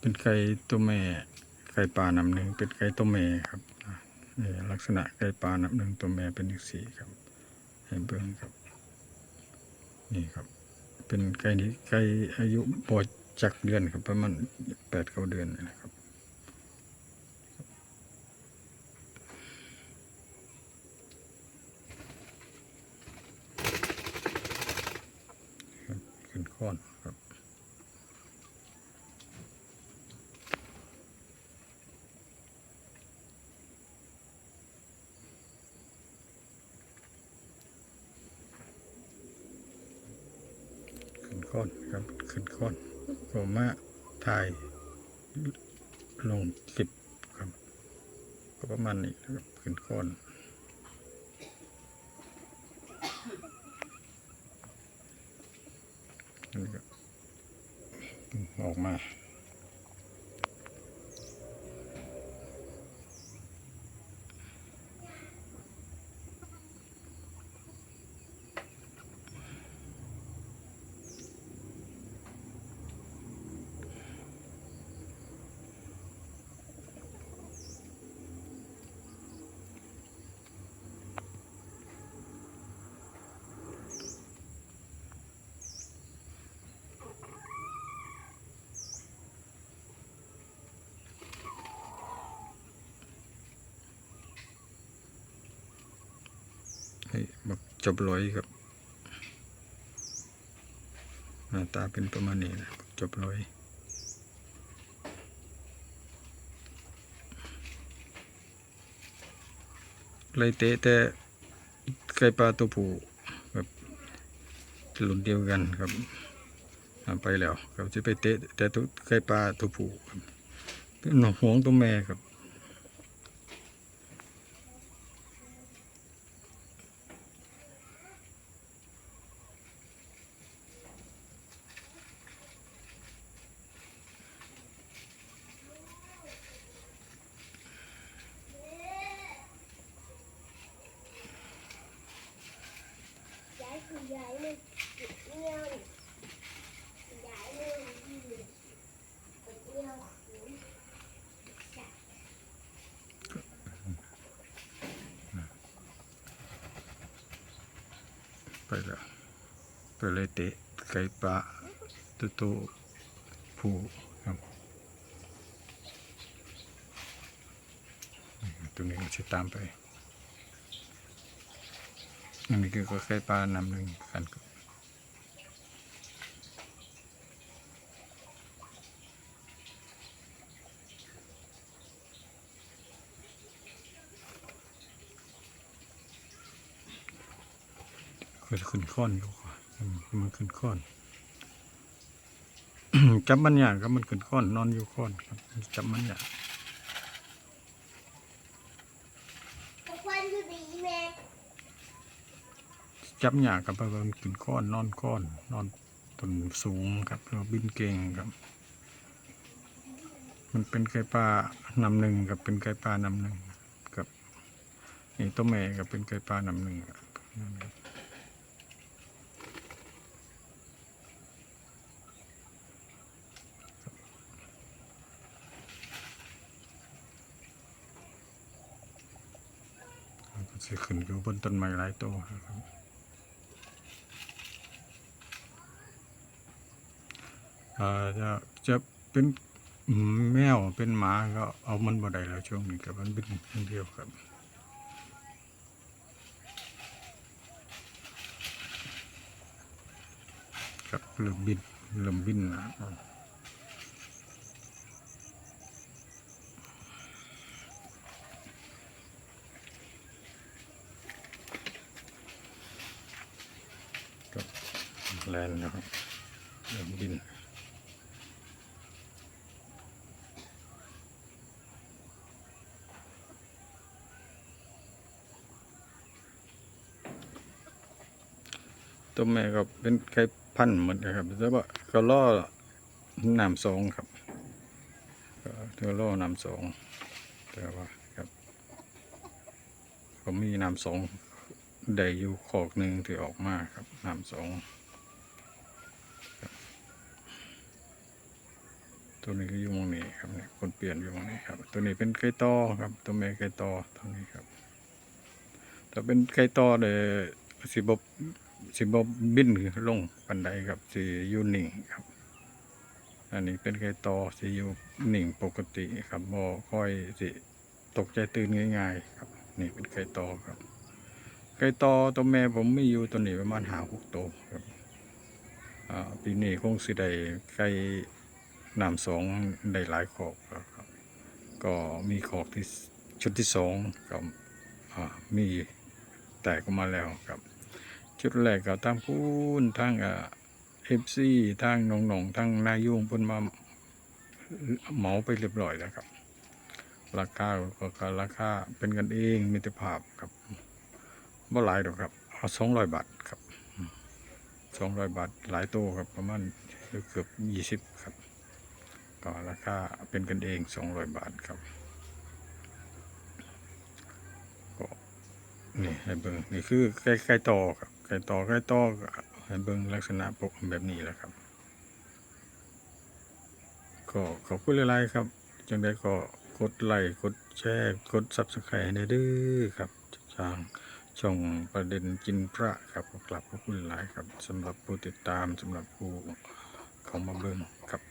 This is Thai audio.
เป็นไก่ตัวแม่ไก่ป่าน้ำหนึ่งเป็นไก่ตัวแม่ครับนี่ลักษณะไก่ป่าน้ำหนึ่งตัวแม่เป็นอีกสีครับให้เบิ่งครับ นี่ครับ เป็นไก่นี้ไก่อายุปอดจักเดือนครับประมาณแปดเก้าเดือนนะครับขึ้นค้อนครับ ก้อนครับขึ้นก้อนก็มาถ่ายลงสิบครับ ก็ประมาณนี้ครับขึ้นก้อนนนี้ก็ออกมา บักจบร้อยครับหน้าตาเป็นประมาณนี้นะจบร้อยเลเตะแต่ไก่ปลาตัวผู้แบบรุ่นเดียวกันครับไปแล้วครับจะไปเตะแต่ตัวไก่ปลาตัวผู้ครับเป็นห่วงตัวแม่ครับ ย้ายคือย้ายเงี้ยวย้ายเลยยืดเงี้ยวไปแล้วไปเลยเตะไก่ปลาตัวโตผู้ครับตัวนี้จะตามไป อันนี้คือก็ไก่ปลานำหนึ่งกันก็จะขึ้นค้อนอยู่อืมมันขึ้นค้อนจับมันอย่างครับมันขึ้นค้อนนอนอยู่ค้อนครับจับมันอย่าง ทุกคนคือดีแม่ จับหยากับมันขึ้นค้อนนอนค้อนนอนต้นสูงครับเราบินเก่งครับ มันเป็นไก่ปลานำหนึ่งกับเป็นไก่ปลานำหนึ่งกับนี่ตัวแม่กับเป็นไก่ปลานำหนึ่งครับจะขึ้นอยู่บนต้นไม้หลายตัวครับ เอ่อ จะจะเป็นแมวเป็นหมาก็เอามันบ่ได้แล้วช่วงนี้กับมันบินอย่างเดียวครับครับเริ่มบินเริ่มบินนะครับครับแลนนะครับเริ่มบิน ตัวแม่ก็เป็นไก่พันเหมือนกันครับแต่ว่าก็ล่อน้ำสองครับก็เธอล่อน้ำสองแต่ว่าครับก็มีน้ำสองได้อยู่ขอกหนึ่งที่ออกมาครับน้ำสองตัวนี้ก็อยู่มองนี้ครับเนี่ยคนเปลี่ยนอยู่มองนี้ครับ ตัวนี้เป็นไก่ตอครับ ตัวแม่ไก่ตอตัวนี้ครับ ถ้าเป็นไก่ตอเดยสิบบ สิบบบินลงปันไดครับสิอยู่นิ่งครับ อันนี้เป็นไก่ตอสิอยู่นิ่งปกติครับบ่ค่อยสิตกใจตื่นง่ายๆครับ นี่เป็นไก่ตอครับ ไก่ตอตัวแม่ผมไมีอยู่ตัวนี้ประมาณหาหกตัวครับปีนี้คงสิได้ไก่นำสองได้หลายขอกครับ ก็มีขอกที่ชุดที่สองก็มีแตกออกมาแล้วครับ ชุดแรกก็ทั้งพูนทั้งเอฟซีทั้งหนองหนองทั้งนายุ่งพิ่นมาเหมาไปเรียบร้อยแล้วครับ ราคาก็ราคาเป็นกันเองมิตรภาพครับบ่หลายดอกครับเอาสองร้อยบาทครับสองร้อยบาทหลายโตครับประมาณเกือบยี่สิบครับก็ราคาเป็นกันเองสองร้อยบาทครับก็นี่ให้เบิ่งนี่คือไก่ไก่อครับ ไก่ต่อไก่ตอก็ให้เบิ่งลักษณะปกแบบนี้แหละครับ ก็ขอบคุณหลายๆครับ จังได้ก็กดไลค์กดแชร์กดซับสไครต์ให้ได้เด้อครับทางช่องประเด็นกินพระครับก็กลับขอบคุณหลายครับสำหรับผู้ติดตามสำหรับผู้เข้ามาเบิ่งครับ